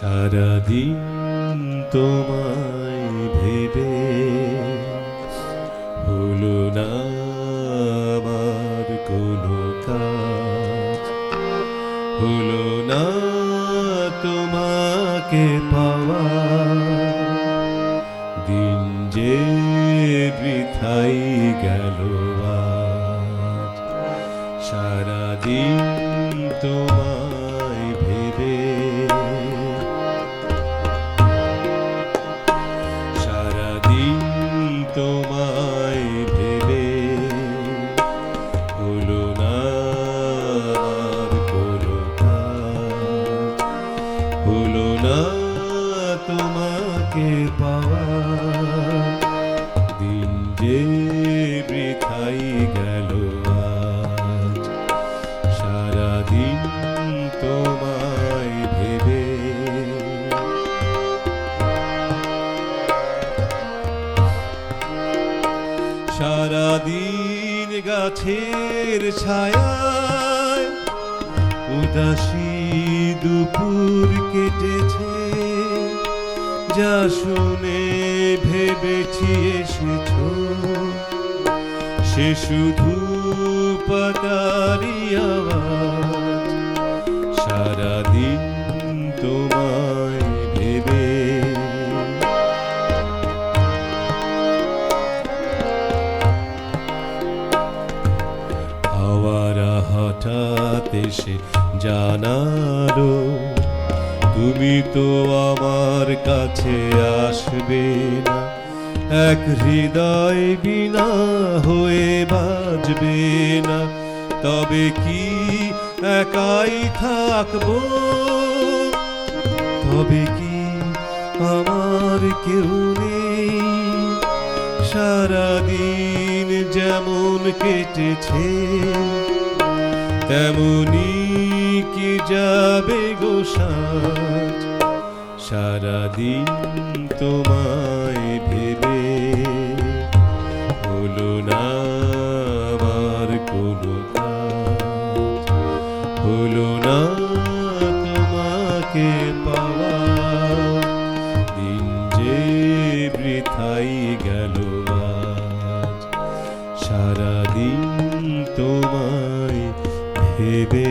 সারাদিন তোমায় ভেবে হলো না আমার কোনো কাজ। হলো না তোমাকে পাওয়া দিন যে বৃথাই গেল সারাদিন পাওয়া। দিন যে বৃথাই গেল সারাদিন তোমায় ভেবে। সারাদিন গাছের ছায়ায় উদাসী দুপুর কেটেছে। যা শুনে ভেবেছি এসেছ। সে শুধু পাতারি আওয়াজ। সারাদিন তোমায় ভেবে। হাওয়ারা হঠাৎ এসে জানালো তুমি তো আমার কাছে আসবে না। এক হৃদয় বিনা হয়ে বাজবে না। তবে কি একাই থাকব? তবে কি আমার কেউ নেই? সারাদিন যেমন কেটেছে, তেমনি যাবে গো সারাদিন তোমায় ভেবে হলো না কোনো হলো না তোমাকে পাওয়া। দিন যে গেল সারাদিন তোমায় ভেবে